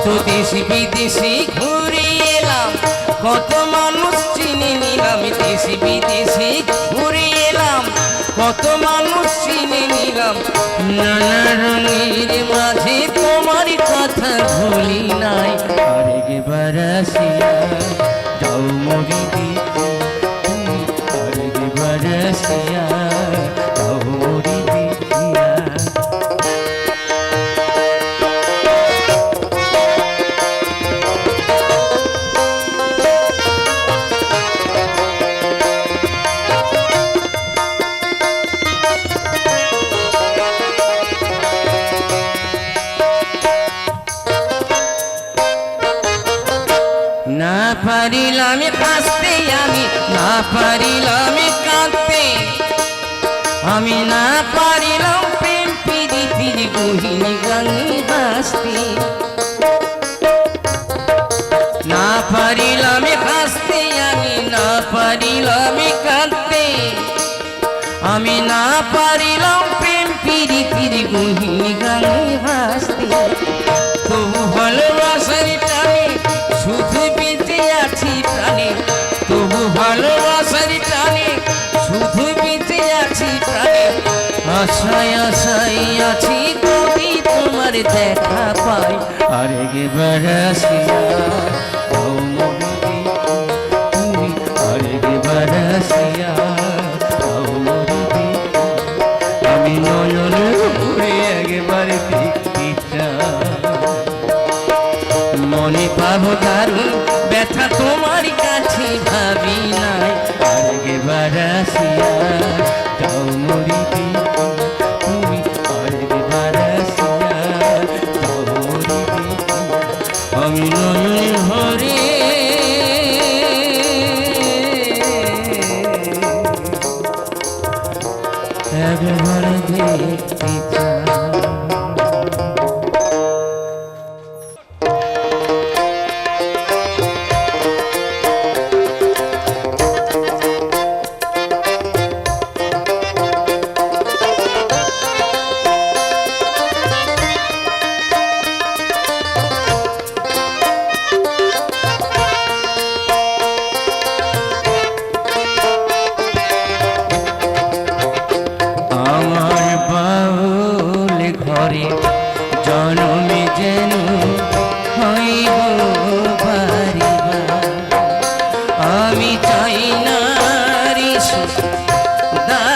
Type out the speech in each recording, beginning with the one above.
কত দেশ বিদেশি ঘুরে এলাম। কত মানুষ চিনি নিলাম দেশ বিদেশি ঘুরে এলাম। কত মানুষ চিনি নিলাম। নানা রঙের মাঝে তোমার কথা ভুলি নাই। আরেকবার আসিয়া যাও মরি পারিলাম কাঁদতে। আমি না পারিলাম প্রেম পিড়িতির গহিনী গানে হাসতে। না পারিলাম হাসতে, আমি না পারিলাম কাঁদতে। আমি না পারিলাম প্রেম পিড়িতির গহিনী গানে হাসতে। আশায় আশায় আছি কবি তোমার দেখা পাই। আরে গে Da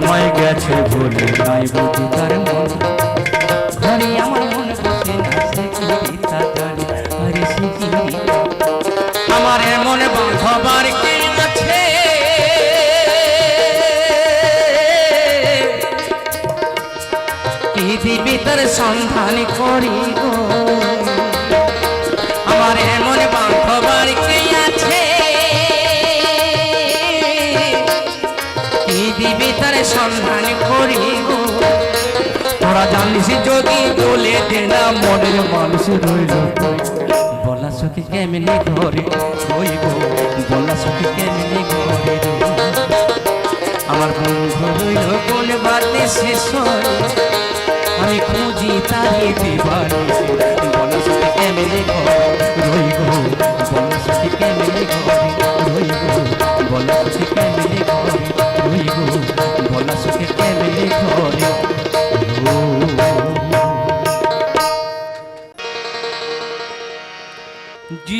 আমায় গেছে বলে নাই বুঝি তার মনে। আমার মন বসে না, সে কি আরে সে কি আমার বাঁধবার কে আছে? পৃথিবীর সন্ধান করি? মানুষ রইল। বলা সখী কেমনি ঘরে? রইব বলা সখী কেমনি ঘরে? আমার বন্ধু রইল কোন বাতে শেষ আমি খুঁজি তাই দিবানি বলা সখী কেমনি ঘরে? রইব বলা সখী কেমনি ঘরে? রইব বলা সখী কেমনি ঘরে? রইব বলা সখী কেমনি ঘরে?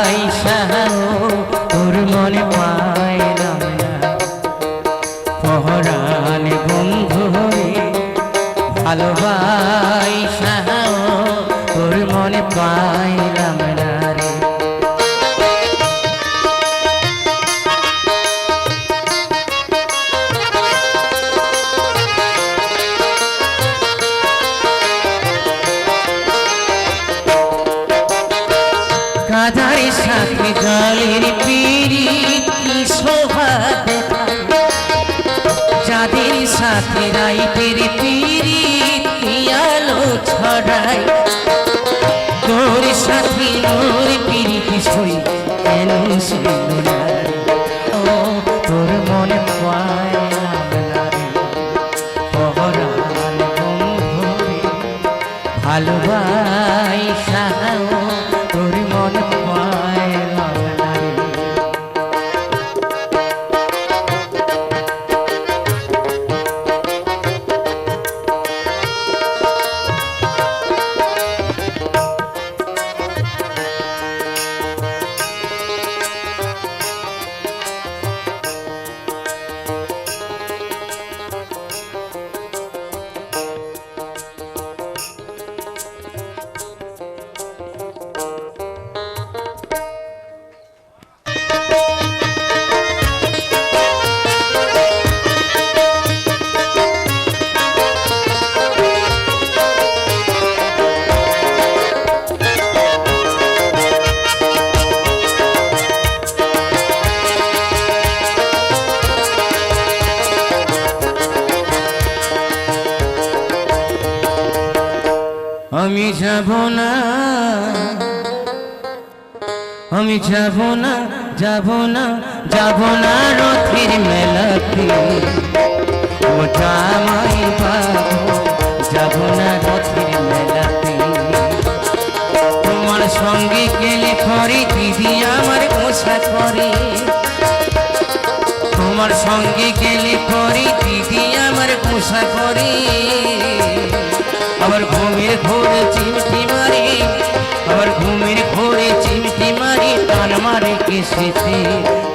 আইসা সাথে মোর পিরিতি সই কেন শুইল আমি যাব না যাব না যাব না রথের মেলাতে। ওটা আমায় পাবো যাব না রথের মেলাতে। তোমার সঙ্গে গেলে পরে দিদি আমার পোষা করে। তোমার সঙ্গে গেলে পরে দিদি আমার পোষা করে। মারে কেসেছে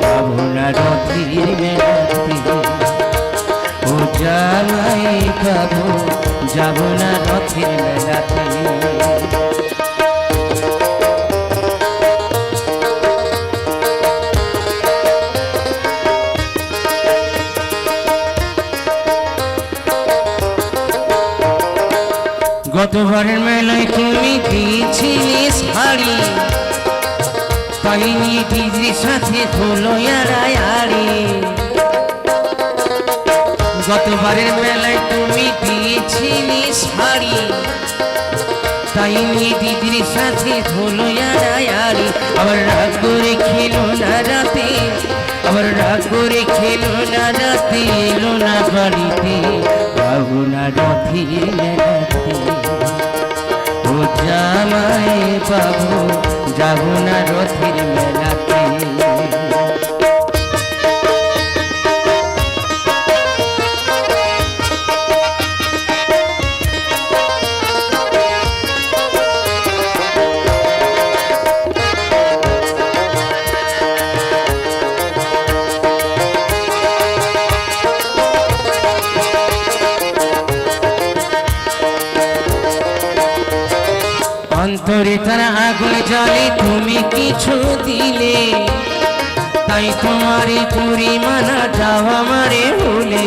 পাবো না রথির মেলাতে ও জানাই পাবো যাব না রথির মেলাতে সাথে আড়ি গতবারের মেলায় তুমি দিয়েছিলে শাড়ি, তাই নিয়ে দিদির সাথে আড়ি আবার রাগ করে খেলো না রাতে, আবার রাগ করে খেলো না রাতে, এলো না বাড়িতে বাবু না মেলাতে ও জামাই বাবু, যাব না রথের মেলাতে অন্তরে তার আগুন জলে তুমি কিছু দিলে। তাই তোমারই মানা যাওয়া মারে হলে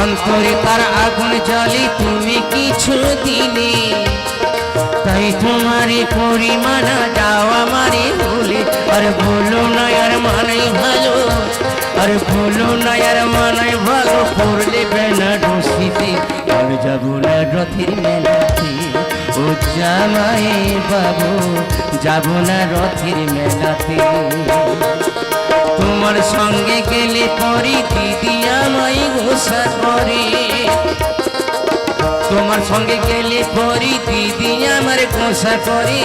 অন্তরে তার আগুন জলে তুমি কিছু দিলে। তাই তোমারই মানা যাওয়া মারে হলে আর বলো না আর মানে ভালো, আর বলো না আর মানে ভালো। পড়লে বেনা ডসিতে আর যাব না রথের মেলাতে ও জামাই বাবু, যাব না রথের মেলাতে। তোমার সঙ্গে গেলে পরে দিদি আমায় ঘোষা করে। তোমার সঙ্গে গেলে পরে দিদি আমার ঘোষা করে।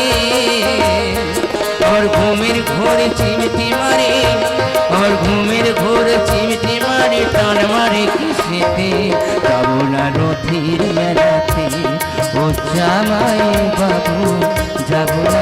আমার ঘুমের ঘোরে চিমটি মারে, আমার ঘুমের ঘোরে চিমটি মারে, টান মারে কিসেতে? যাব না রথের মেলাতে, ও জামাই বাবু, যাব না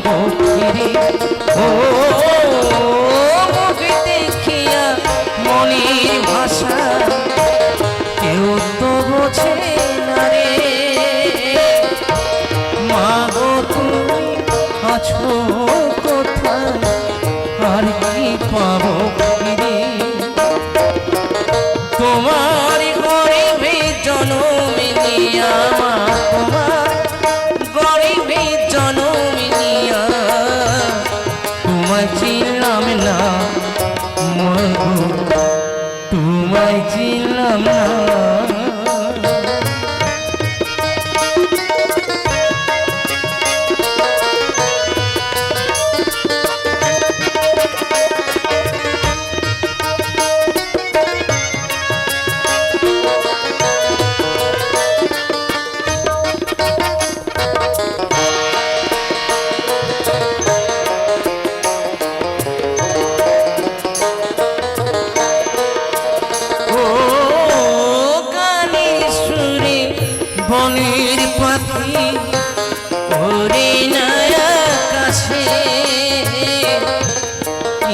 পাবো ফিরে ও Mama.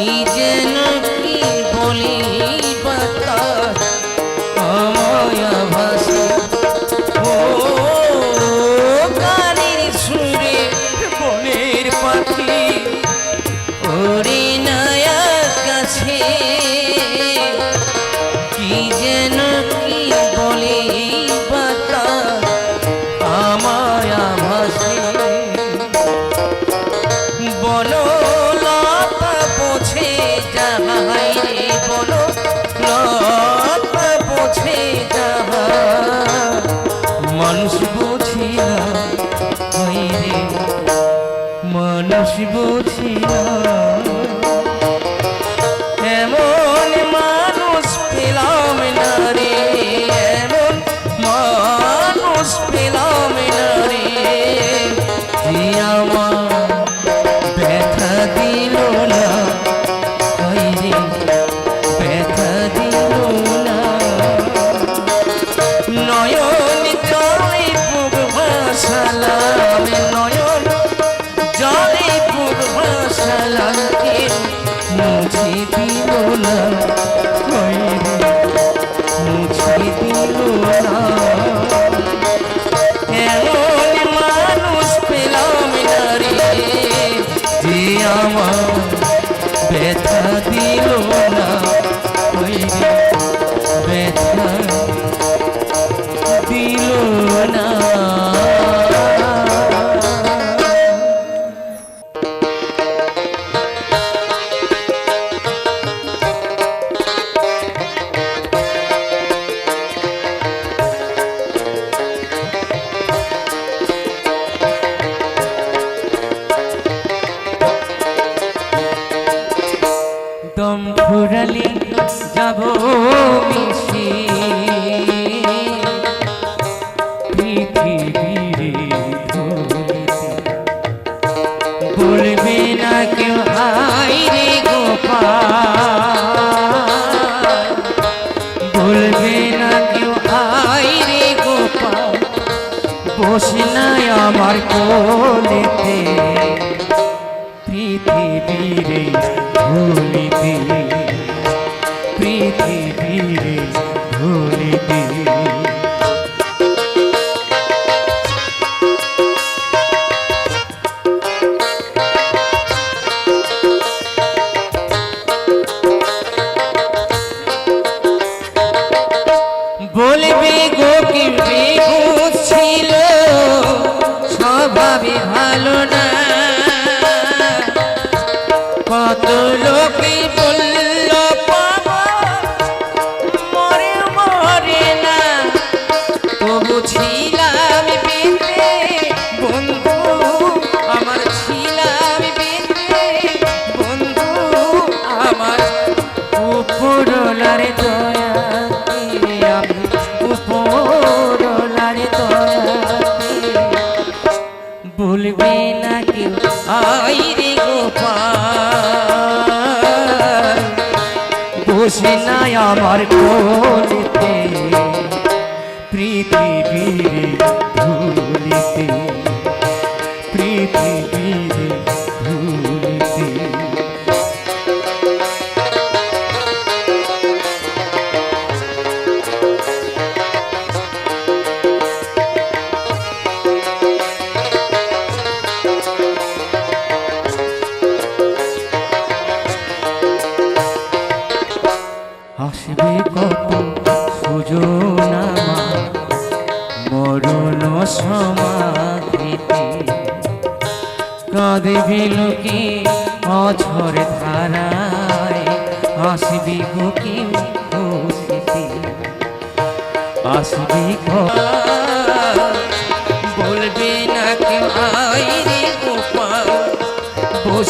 কি যেন বসনা আমার কোলেতে পৃথিবীরে ভুলিতে পৃথিবীরে ভুলিতে আমার কোলে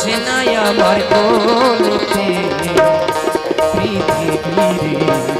আসে না আমার কোলেতে পৃথিবীর